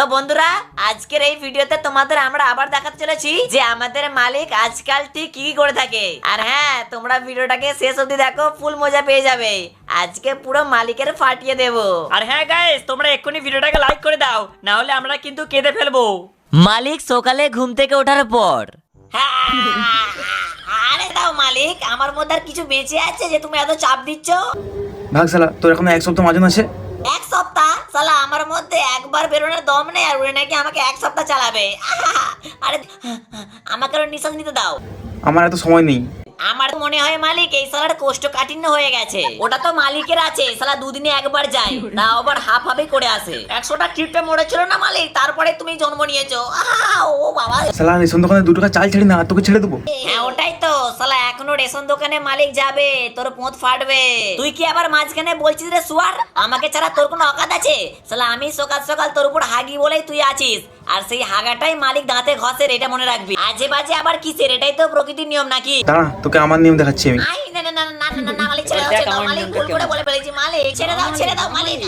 তো বন্ধুরা আজকের এই ভিডিওতে তোমাদের আমরা আবার দেখাতে চলেছি যে আমাদের মালিক আজকাল ঠিক কি কি করে থাকে। আর হ্যাঁ তোমরা ভিডিওটাকে শেষ অবধি দেখো ফুল মজা পেয়ে যাবে। আজকে পুরো মালিকের ফাটিয়ে দেবো। আর হ্যাঁ গাইস তোমরা এক্ষুনি ভিডিওটাকে লাইক করে দাও না হলে আমরা কিন্তু কেঁদে ফেলব। মালিক সকালে ঘুম থেকে ওঠার পর। আরে দাও মালিক আমার মধ্যে আর কিছু বেঁচে আছে যে তুমি এত চাপ দিচ্ছ? ভাগ শালা তোর এখন এক সপ্তাহ মাজন আছে এক সপ্তাহ? সালা আমার মধ্যে একবার বেরোনোর দম নেই আর উনি নাকি আমাকে এক সপ্তাহ চালাবে। আরে, আমাকে আরও নিঃশ্বাস নিতে দাও। আমার এত সময় নেই। আমার মনে হয় মালিক এই সালার কোষ্ঠকাঠিন্য হয়ে গেছে। ওটা তো মালিকের আছে সালা দুদিনে একবার যায়। তাও আবার হাফ হাফে করে আসে। একশোটা কিপটে মরেছিল না মালিক? তারপরে তুমি জন্ম নিয়েছো। ও বাবা। শালা রেশন দোকানে দু টাকা চাল ছাড়ি না তোকে ছেড়ে দেবো। হ্যাঁ ওটাই তো। সালা এখনও রেশন দোকানে মালিক যাবে তোর পোঁত ফাটবে। তুই কি আবার মাঝখানে বলছিস রে সুয়ার? আমাকে ছাড়া তোর কোনো অকাত আছে? সালা আমি সকাল সকাল তোর উপর হাগি বলেই তুই আছিস। আর সেই হাগাটাই মালিক দাঁতে ঘষে এটা মনে রাখবি। আজে বাজে আবার কিসের? এটাই তো প্রকৃতির নিয়ম নাকি? দাঁড়া তোকে আমার নিয়ম দেখাচ্ছি আমি। আই না না না না না না, না মালিক ছেড়ে দাও ছেড়ে দাও মালিক ভুল করে বলে ফেলেছি মালিক ছেড়ে দাও ছেড়ে দাও মালিক।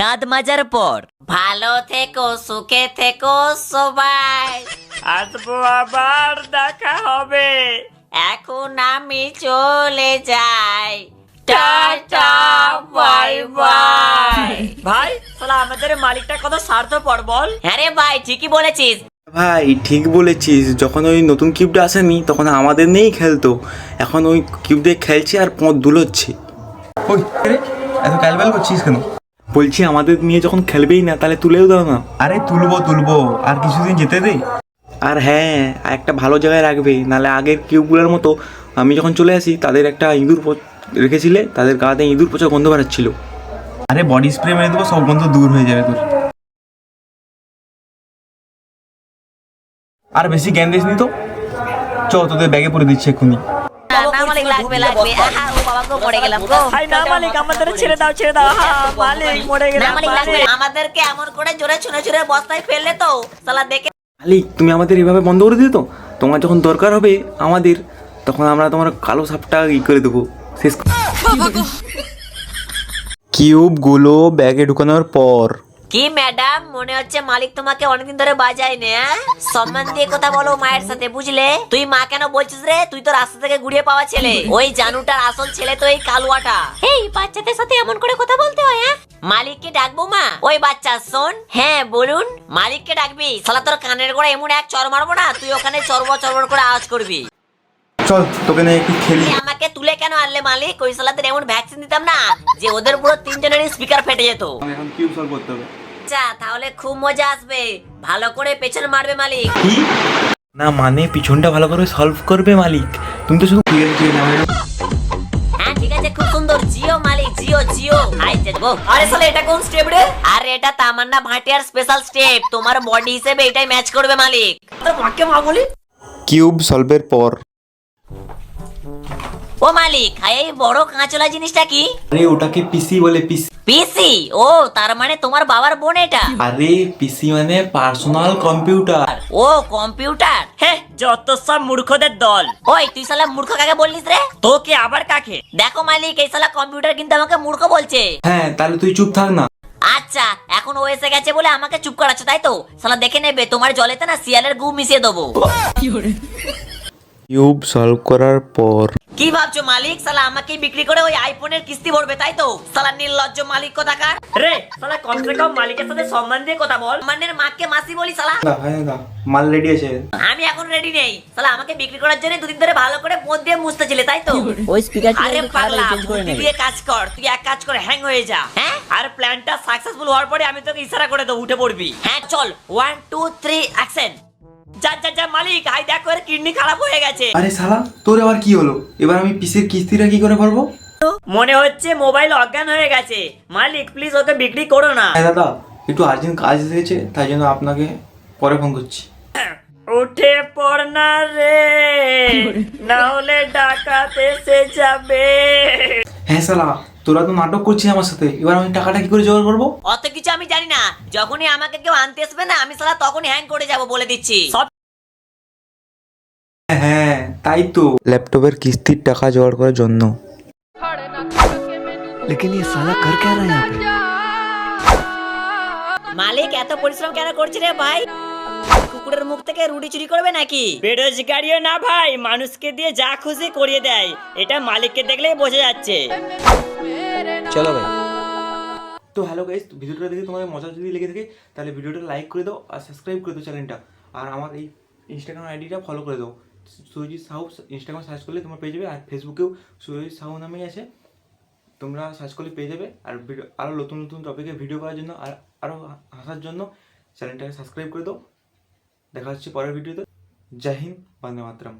দাঁত মাজার পর। ভালো থেকো সুখে থেকো সবাই। আসব আবার দেখা হবে। এখন আমি চলে যাই। Tata bye bye. ভাই শালা আমাদের মালিকটা কত স্বার্থপর বল। হ্যাঁ রে ভাই ঠিকই বলেছিস। ভাই ঠিক বলেছিস। যখন ওই নতুন কিউবটা আসেনি তখন আমাদের নিয়েই খেলতো। এখন ওই কিউব দিয়ে খেলছে আর পথ দুলোচ্ছে। ওই রে, এত ক্যালবেল করছিস কেন? বলছি আমাদের নিয়ে যখন খেলবেই না তাহলে তুলেও দাও না। আরে তুলবো তুলবো। আর কিছুদিন যেতে দে। আর হ্যাঁ আর একটা ভালো জায়গায় রাখবে। নাহলে আগের কিউবগুলোর মতো আমি যখন চলে আসি তাদের একটা ইঁদুর রেখেছিলে তাদের গাতে ইঁদুর পচা গন্ধ বেরাচ্ছিল আরে বডি স্প্রে মেরে দেবো সব গন্ধ দূর হয়ে যাবে তোর। আর বেশি জ্ঞান দিস নি তো? চ তোদের ব্যাগে পরে দিচ্ছি এক্ষুনি। না মালিক লাগবে লাগবে আহা ও বাবা গো মরে গেলাম গো ভাই না মালিক আমাদের ছেড়ে দাও ছেড়ে দাও হা, মালিক মরে গেলাম মালিক লাগবে আমাদেরকে এমন করে জোরে ছুঁড়ে ছুঁড়ে বস্তায় ফেললে তো সালা দেখে মালিক তুমি আমাদের এভাবে বন্ধ করে দিও তো? তোমার যখন দরকার হবে আমাদের তখন আমরা তোমার কালো সাপটা ই করে দেবো। শেষ কিউবগুলো ব্যাগে ঢুকানোর পর কি ম্যাডাম? মনে হচ্ছে মালিক তোমাকে অনেকদিন ধরে বাজায় নে? সম্মান দিয়ে কথা বলো মায়ের সাথে বুঝলে? তুই মা কেন বলছিস রে? তুই তো রাস্তা থেকে ঘুরিয়ে পাওয়া ছেলে। ওই জানুটার আসল ছেলে তো এই কালুয়াটা। এই বাচ্চাদের সাথে এমন করে কথা বলতে হয় হ্যাঁ মালিককে ডাকবো মা? ওই বাচ্চা শোন। হ্যাঁ বলুন। মালিককে ডাকবি? সালা তোর কানের গোড়া এমন এক চর মারবো না তুই ওখানে চরবর চরবর করে আওয়াজ করবি। চল তোকে নিয়ে একটু খেলি। আমাকে তুলে কেন আনলে মালিক? ওই সালাদের এমন ভ্যাকসিন দিতাম না যে ওদের পুরো তিনজনেরই স্পিকার ফেটে যেত। এখন কিউব সলভ করতে হবে। আচ্ছা তাহলে খুব মজা আসবে। ভালো করে পেছন মারবে মালিক। কি? না মানে পিছনটা ভালো করে সলভ করবে মালিক। তুমি তো শুধু হ্যাঁ ঠিক আছে খুব সুন্দর। জিও মালিক জিও জিও। আই গো আরে সালে এটা কোন স্টেপ রে? আরে এটা তামান্না ভাটিয়ার স্পেশাল স্টেপ তোমার বডি হিসেবে এটাই ম্যাচ করবে মালিক। তোর মাকে মা বলি? কিউব সলভের পর। ও মালিক এই বড় কাঁচলা জিনিসটা কি? আরে ওটাকে পিসি বলে পিসি। পিসি? ও তার মানে তোমার বাবার বোন এটা? আরে পিসি মানে পার্সোনাল কম্পিউটার ও কম্পিউটার হে যত সব মূর্খদের দল। ওই তুই শালা মূর্খ কাকে বললিস রে? তোকে আবার কাকে? দেখো মালিক এই শালা কম্পিউটার কিন্তু আমাকে মূর্খ বলছে। হ্যাঁ তাহলে তুই চুপ থাক না। আচ্ছা এখন ও এসে গেছে বলে আমাকে চুপ করাচ্ছ তাই তো? শালা দেখে নেবে তোমার জলেতে না শিয়ালের গু মিশিয়ে দেবো। কিউব সলভ করার পর কি ভাবছ মালিক? সালা আমাকে বিক্রি করে ওই আইফোনের কিস্তি ভরবে তাই তো? সালা নির্লজ্জ মালিক কোথাকার? রে শালা কমসে কম মালিকের সাথে সম্মান দিয়ে কথা বল। মানের মাকে মাসি বলি সালা না ভাই না মাল রেডি আছে। আমি এখন রেডি নেই। সালা আমাকে বিক্রি করার জন্য দুদিন ধরে ভালো করে মদ দিয়ে মুছতেছিলে তাই তো? ওই স্পিকার আরে পাগলা বুদ্ধি দিয়ে কাজ কর। তুই এক কাজ করে হ্যাং হয়ে যা। হ্যাঁ? আর প্ল্যানটা সাকসেসফুল হওয়ার পরে আমি তোকে ইশারা করে দেবো উঠে পড়বি। হ্যাঁ। চল ওয়ান টু থ্রি অ্যাকশন যা যা যা মালিক হাই দেখো এর কিডনি খারাপ হয়ে গেছে। আরে শালা তোর আবার কি হলো? এবার আমি পিসের কিস্তিটা কি করে মনে হচ্ছে মোবাইল অজ্ঞান হয়ে গেছে। মালিক প্লিজ ওকে বিক্রি করো না। হ্যাঁ দাদা একটু আর্জেন্ট কাজ এসেছে তাই জন্য আপনাকে পরে ফোন করছি। উঠে পড় না রে না হলে ডাকাত এসে যাবে। হ্যাঁ শালা তোরা তো নাটক করছিস আমার সাথে এবার আমি টাকাটা কি করে জোগাড় করবো অত কিছু আমি জানি না যখনই আমাকে কেউ আনতে আসবে না আমি সালা তখনই হ্যাং করে যাব বলে দিচ্ছি হ্যাঁ তাই তো ল্যাপটপের কিস্তির টাকা জোগাড় করার জন্য लेकिन ये साला कर क्या रहा है यहाँ पे মালিক এত পরিশ্রম কেন করছি রে ভাই কুকুরের মুখ থেকে রুটি চুরি করবে নাকি বেরোজগারিও না ভাই মানুষকে দিয়ে যা খুশি করিয়ে দেয় এটা মালিককে দেখলেই বোঝা যাচ্ছে চলো ভাই। তো হ্যালো গাইজ ভিডিওটা দেখে তোমাদের মজা যদি লেগে থাকে, তাহলে ভিডিওটা লাইক করে দাও আর সাবস্ক্রাইব করে দাও চ্যানেলটা আর আমার এই ইনস্টাগ্রাম আইডিটা ফলো করে দাও। সুরজিৎ সাহু ইনস্টাগ্রাম সার্চ করলে তোমরা পেয়ে যাবে আর ফেসবুকেও সুরজিৎ সাহু নামেই আছে। তোমরা সার্চ করলে পেয়ে যাবে। আর ভিডিও আরও নতুন নতুন টপিকে ভিডিও করার জন্য আর আরও হাসার জন্য চ্যানেলটাকে সাবস্ক্রাইব করে দাও। দেখা হচ্ছে পরের ভিডিওতে জয় হিন্দ, বন্দে মাতরম।